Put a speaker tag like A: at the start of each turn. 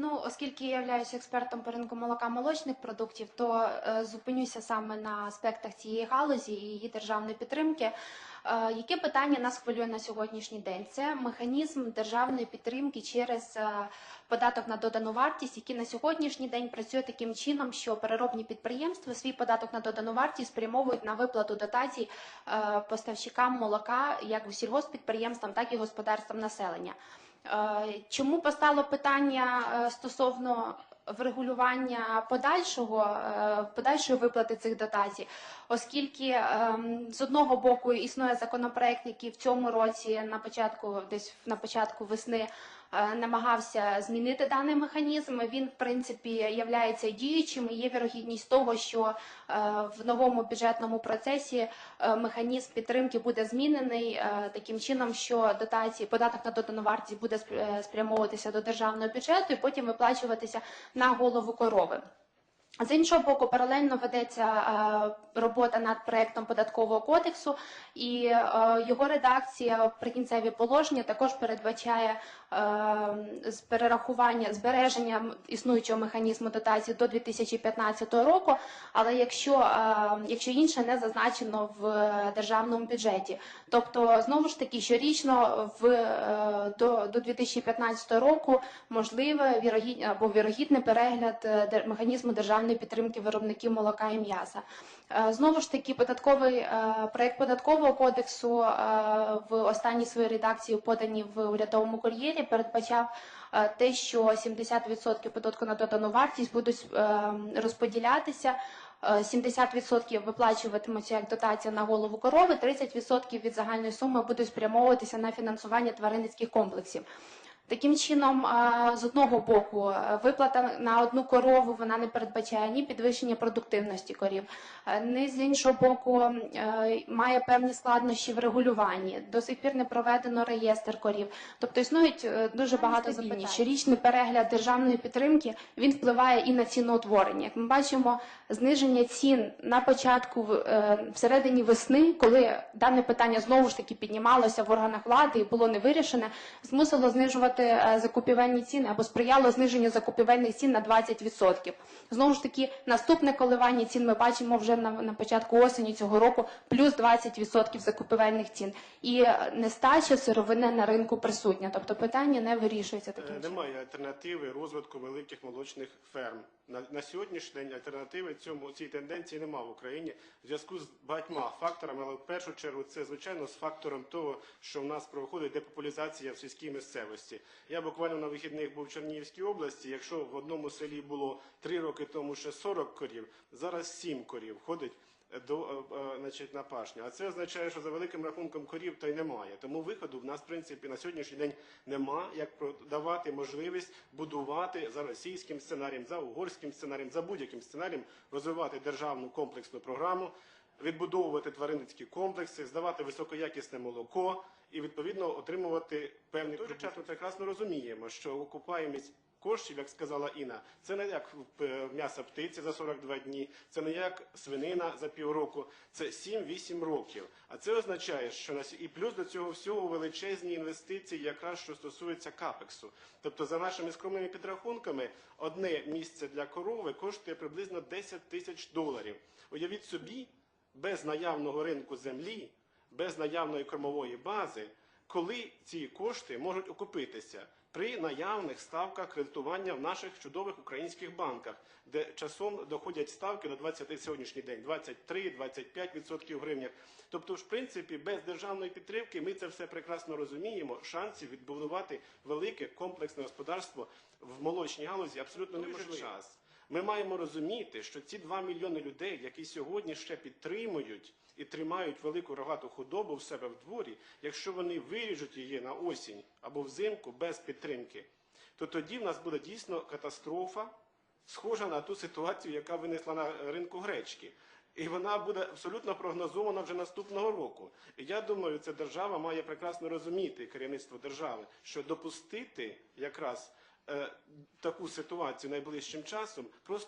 A: Ну, оскільки я являюся експертом по ринку молока молочних продуктів, то е, зупинюся саме на аспектах цієї галузі і її державної підтримки. Е, яке питання нас хвилює на сьогоднішній день? Це механізм державної підтримки через е, податок на додану вартість, який на сьогоднішній день працює таким чином, що переробні підприємства свій податок на додану вартість спрямовують на виплату дотацій е, поставщикам молока, як у сільгоспідприємствам, так і господарствам населення. Е, Чому постало питання е, стосовно врегулювання подальшого е, подальшої виплати цих дотацій? Оскільки ем, з одного боку існує законопроект, який в цьому році на початку, десь на початку весни. е, Намагався змінити даний механізм. Він, в принципі, являється діючим. і Є вірогідність того, що е, в новому бюджетному процесі механізм підтримки буде змінений таким чином, що дотації, податок на додану вартість буде спр- спрямовуватися до державного бюджету і потім виплачуватися на голову корови. З іншого боку, паралельно ведеться е, робота над проектом податкового кодексу, і е, його редакція прикінцеві положення також передбачає е, з перерахування збереження існуючого механізму дотації до 2015 року. Але якщо, якщо інше не зазначено в державному бюджеті, тобто знову ж таки щорічно в до, до 2015 року можливе вірогідне або вірогідний перегляд механізму державної підтримки виробників молока і м'яса. Е, Знову ж таки, податковий е, проект податкового кодексу е, в останній своїй редакції, подані в урядовому кур'єрі, передбачав те, що 70% податку на додану вартість будуть розподілятися. е, 70% виплачуватимуться як дотація на голову корови, 30% від загальної суми будуть спрямовуватися на фінансування тваринницьких комплексів. Таким чином, з одного боку, е, виплата на одну корову вона не передбачає ні підвищення продуктивності корів, е, ні з іншого боку е, має певні складнощі в регулюванні. До сих пір не проведено реєстр корів. Тобто існують дуже багато запитань. Щорічний перегляд державної підтримки він впливає і на ціноутворення. Як ми бачимо, зниження цін на початку всередині весни, коли дане питання знову ж таки піднімалося в органах влади і було не вирішене, змусило знижувати е, закупівельні ціни або сприяло зниженню закупівельних цін на 20%. Знову ж таки, наступне коливання цін ми бачимо вже на, на початку осені цього року плюс 20% закупівельних цін. І е, нестача сировини на ринку присутня. Тобто питання не вирішується таким
B: Е,
A: чином.
B: Немає альтернативи розвитку великих молочних ферм. На, на сьогоднішній день альтернативи цьому цій тенденції немає в Україні в зв'язку з багатьма факторами, але в першу чергу це звичайно з фактором того, що в нас проходить депопуляризація в сільській місцевості. Я буквально на вихідних був в Чернігівській області. Якщо в одному селі було три роки тому ще 40 корів, зараз 7 корів ходить до е, е, значить, на пашню. А це означає, що за великим рахунком корів то й немає. Тому виходу в нас, в принципі, на сьогоднішній день нема, як давати можливість будувати за російським сценарієм, за угорським сценарієм, за будь-яким сценарієм розвивати державну комплексну програму, відбудовувати тваринницькі комплекси, здавати високоякісне молоко і відповідно отримувати певні той час ми прекрасно розуміємо, що окупаємість коштів, як сказала Інна, це не як е, м'ясо птиці за 42 дні, це не як свинина за півроку, це 7-8 років. А це означає, що на сі- і плюс до цього всього величезні інвестиції, якраз що стосується капексу. Тобто, за нашими скромними підрахунками, одне місце для корови коштує приблизно 10 тисяч доларів. Уявіть собі, без наявного ринку землі, без наявної кормової бази, коли ці кошти можуть окупитися при наявних ставках кредитування в наших чудових українських банках, де часом доходять ставки на 20 сьогоднішній день 23-25% в гривнях. Тобто, в принципі, без державної підтримки ми це все прекрасно розуміємо. Шансів відбудувати велике комплексне господарство в молочній галузі абсолютно неможливо. час. Ми маємо розуміти, що ці 2 мільйони людей, які сьогодні ще підтримують і тримають велику рогату худобу в себе в дворі, якщо вони виріжуть її на осінь або взимку без підтримки, то тоді в нас буде дійсно катастрофа, схожа на ту ситуацію, яка винесла на ринку гречки. І вона буде абсолютно прогнозована вже наступного року. І я думаю, це держава має прекрасно розуміти керівництво держави, що допустити якраз таку ситуацію найближчим часом просто